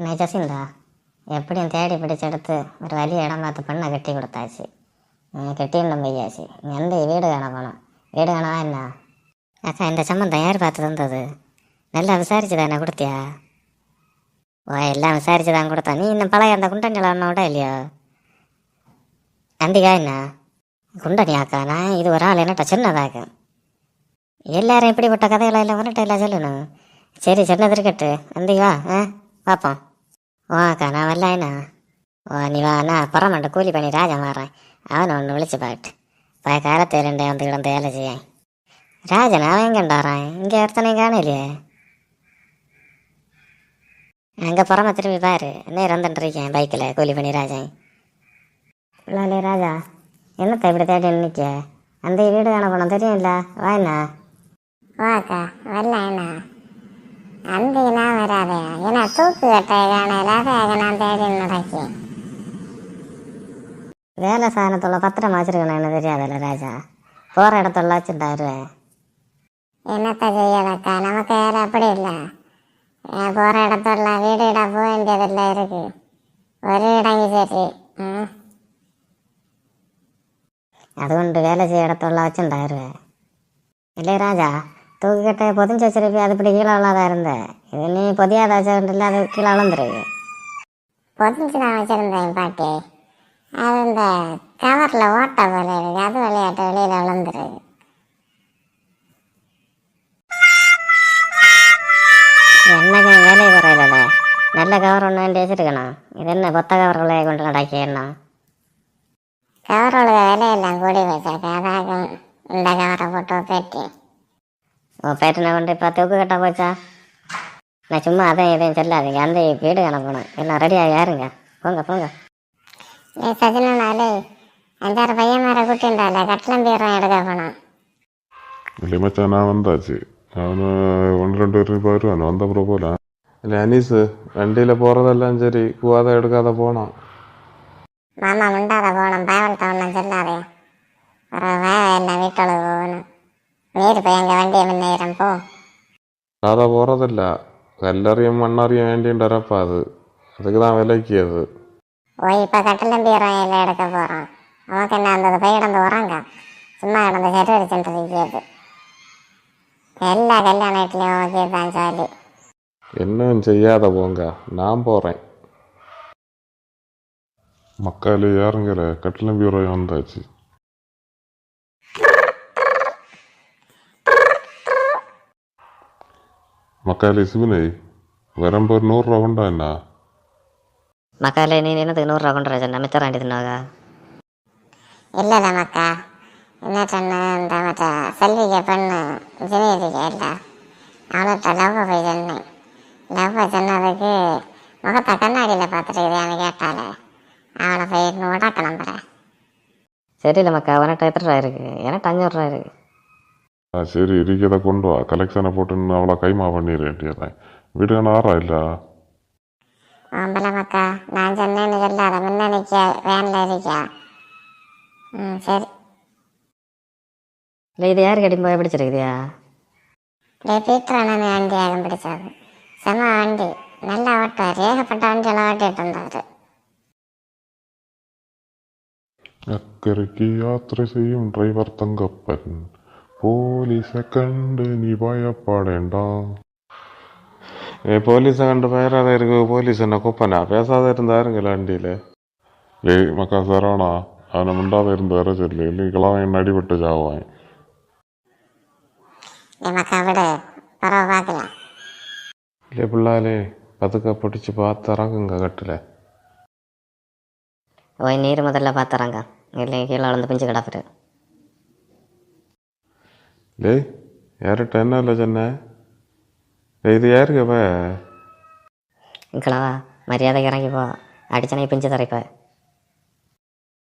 என்ன எப்படியும் தேடி பிடிச்செடுத்து ஒரு வழிய இடம் பார்த்து பெண்ணை கட்டி கொடுத்தாச்சு. அஹ் கட்டியிருந்தோம் பையாச்சு எந்த வீடு காண போனோம்? வீடு காணவா என்ன? அக்கா இந்த சம்மந்தம் யார் பார்த்து தந்தது? நல்லா விசாரிச்சு தானே கொடுத்தியா? ஓ எல்லாம் விசாரிச்சு தான் கொடுத்தா. நீ இன்னும் பழைய அந்த குண்டனில் ஒன்றோட இல்லையோ? அந்திகா என்ன? குண்டனியாக்கா நான் இது ஒரு ஆள் என்னட்ட சின்னதாக்கு எல்லாரும் இப்படிப்பட்ட கதைகளை எல்லாம் வந்துட்டு எல்லாம் சொல்லணும். சரி சின்னது இருக்கட்டு அந்திகா ஆ பார்ப்போம் ஓ அக்கா நான் வரலாயினா ஓ நீ வா நான் பரமாண்ட கூலி பண்ணி ராஜா மாறேன் அவனை ஒன்று விழிச்சு பாட்டு பய காலத்தை ரெண்டே வந்து கிடந்த வேலை செய்ய ராஜன் அவன் எங்கண்டாரான் இங்கே ஒருத்தனையும் காணலையே அங்கே புறமா திரும்பி பாரு என்ன வந்துட்டு இருக்கேன் பைக்கில் கூலி பண்ணி ராஜன் லாலே ராஜா என்னத்தை இப்படி தேடி நிற்க அந்த வீடு காண போனோம் தெரியும்ல வா என்ன வாக்கா வரல என்ன அந்தினா வராதே ஏன்னா தூக்கு கட்டை காணலாத நான் தேடி நடக்கி வேலை சாதனத்துள்ள பத்திரம் வச்சிருக்கணும் என்ன தெரியாதுல்ல ராஜா போகிற இடத்துல வச்சுட்டாருவேன் என்னத்த செய்யலக்கா நமக்கு வேற அப்படி இல்லை ஏன் போகிற இடத்துல வீடு இட போக வேண்டியதில்லை இருக்கு ஒரு இடங்கி சரி ம் അതുകൊണ്ട് വേല ചെയ്യിടത്തുള്ള വച്ചുണ്ടായിരുവേ ഇല്ലേ രാജാ தூக்கிக்கிட்ட பொதிஞ்சு வச்சிருப்பி அது இப்படி கீழே விழாதா இருந்த? இது நீ புதியாத வச்சிருந்தில்ல அது கீழே விழுந்துருக்கு. பொதிஞ்சு நான் வச்சுருந்தேன் பாட்டி. அது இந்த கவரில் ஓட்ட போல இருக்கு அது விளையாட்டு வெளியில் விழுந்துருக்கு. என்னங்க வேலை குறையிலட? நல்ல கவர் ஒன்று வேண்டி வச்சுருக்கணும். இது என்ன கொத்த கவர் விளையாடி கொண்டு கவர் உள்ள விலையெல்லாம் கூடி வச்சிருக்கேன் அதாகும் இந்த கவரை போட்டு பேட்டி உன் பேட்டனை கொண்டு இப்போ தூக்கு கட்ட போச்சா? நான் சும்மா அதையும் இதையும் சொல்லாதீங்க. அந்த வீடு காணப்போனேன் எல்லாம் ரெடியாக யாருங்க போங்க போங்க. ஏ சஜனாலே அஞ்சாறு பையன் மேலே கூட்டிண்டால கட்டளம் பீரம் எடுக்க போனான். இல்லை மச்சான் நான் வந்தாச்சு. அவனு ஒன்று ரெண்டு பேரும் இப்போ வருவான் வந்த அப்புறம் போகலாம் இல்லை அனீஸு வண்டியில் போகிறதெல்லாம் சரி. கூவாத எடுக்காத போனோம் மாமா முண்டாத போகணும். பயவல்கிட்ட ஒன்றும் சொல்லாதே. ஒரு வேலை போகணும் நீர் போய் எங்கள் வண்டியை முன்னேறம் போ. காதை போகிறதில்ல கல்லறியும் மண்ணறியும் வேண்டின்றப்பா அது. அதுக்கு தான் விலைக்கு அது. ஓய் இப்போ கட்டளம் பீரம் இல்லை எடுக்க போகிறோம் நமக்கு என்ன அந்த போய் கிடந்து உறங்க? சும்மா கிடந்து செட்டு அடிச்சுட்டு இருக்கிறது எல்லா கல்யாண வீட்லேயும் ஓகே தான் சொல்லி என்னவும் செய்யாத போங்க. நான் போகிறேன் மக்கள் யாருங்கிற கட்டிலம் பீரோ வந்தாச்சு. மக்காலி சிவனை வரும்போது ஒரு நூறுரூவா கொண்டா என்ன மக்காலே நீ என்னத்துக்கு நூறுரூவா கொண்டு வர சொன்ன மித்தம் வேண்டி தின்னாக இல்லைல்ல மக்கா என்ன சொன்ன இந்த மற்ற செல்விக்க பெண்ணு ஜினியிருக்கே இல்லை அவள்கிட்ட லவ் போய் சொன்னேன் லவ் சொன்னதுக்கு முகத்தை கண்ணாடியில் பார்த்துட்டு கேட்டாலே அவளை போய் உடக்க நம்புறேன் சரியில்ல மக்கா உனட்ட எத்தனை ரூபா இருக்கு எனக்கு அஞ்சூறுரூவா இருக்கு ஆ சரி இருக்கிறத கொண்டு வா கலெக்ஷனை போட்டு அவ்வளோ கைமா பண்ணிடு வேண்டியதான் வீடு காண ஆறா இல்லை ஆம்பளை மக்கா நான் சொன்னேன்னு சொல்லாத முன்ன நிற்க வேனில் இருக்கியா ம் சரி இல்லை இது யாருக்கு அடி போய் பிடிச்சிருக்குதியா டே பீட்டர் அண்ணன் வண்டி ஆகும் பிடிச்சது செம வண்டி நல்லா ஓட்டுவார் ஏகப்பட்ட வண்டியெல்லாம் ஓட்டிட்டு இருந்தார் അക്കരയ്ക്ക് യാത്ര ചെയ്യും ഡ്രൈവർ തങ്കപ്പൻ പോലീസെ കണ്ട് നീ ഭയപ്പെടേണ്ട ഏ പോലീസെ കണ്ട് പേരാതെ പോലീസ് എന്നെ കുപ്പനാ പേസാതെ ഇരുന്നായിരുന്നില്ല വണ്ടിയില് ഏയ് മക്ക സറോണ അവനെ മിണ്ടാതെ ഇരുന്ന് വേറെ ചൊല്ലി ഇല്ലെങ്കിൽ കിളവൻ അടിപെട്ട് ചാവാൻ என் மக்கா விடு பரவ பார்க்கலாம் ഇല്ലേ പിള്ളാലെ പതുക്കെ പൊടിച്ച് പാത്തിറങ്ങുങ്ക കട്ടിലെ போய் நீர் முதல்ல பார்த்துறாங்க இல்லை கீழே விழுந்து பிஞ்சு கிடக்குது டேய் யார்கிட்ட என்ன இல்லை சொன்ன? இது யாருக்கு இப்போ? இங்கடா மரியாதைக்கு இறங்கி போ. பிஞ்சு தரைப்பேன்